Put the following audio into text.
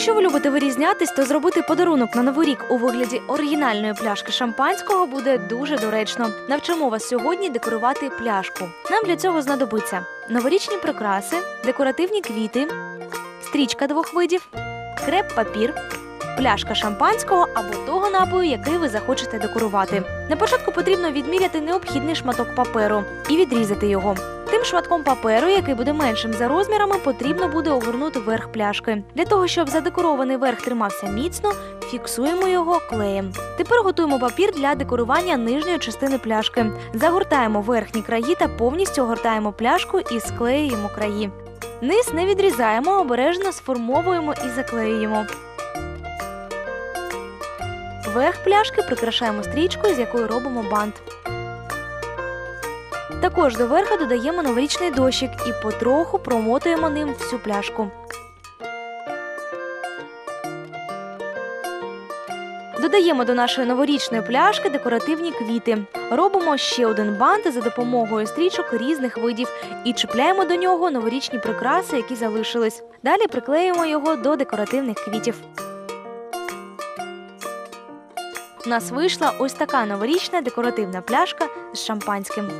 Якщо ви любите вирізнятись, то зробити подарунок на новий рік у вигляді оригінальної пляшки шампанського буде дуже доречно. Навчимо вас сьогодні декорувати пляшку. Нам для цього знадобиться новорічні прикраси, декоративні квіти, стрічка двох видів, креп-папір, пляшка шампанського або того напою, який ви захочете декорувати. На початку потрібно відміряти необхідний шматок паперу і відрізати його. Тим шматком паперу, який буде меншим за розмірами, потрібно буде огорнути верх пляшки. Для того, щоб задекорований верх тримався міцно, фіксуємо його клеєм. Тепер готуємо папір для декорування нижньої частини пляшки. Загортаємо верхні краї та повністю огортаємо пляшку і склеюємо краї. Низ не відрізаємо, обережно сформовуємо і заклеюємо. Верх пляшки прикрашаємо стрічкою, з якої робимо бант. Також до верха додаємо новорічний дощик і потроху промотуємо ним всю пляшку. Додаємо до нашої новорічної пляшки декоративні квіти. Робимо ще один бант за допомогою стрічок різних видів і чіпляємо до нього новорічні прикраси, які залишились. Далі приклеїмо його до декоративних квітів. У нас вийшла ось така новорічна декоративна пляшка з шампанським.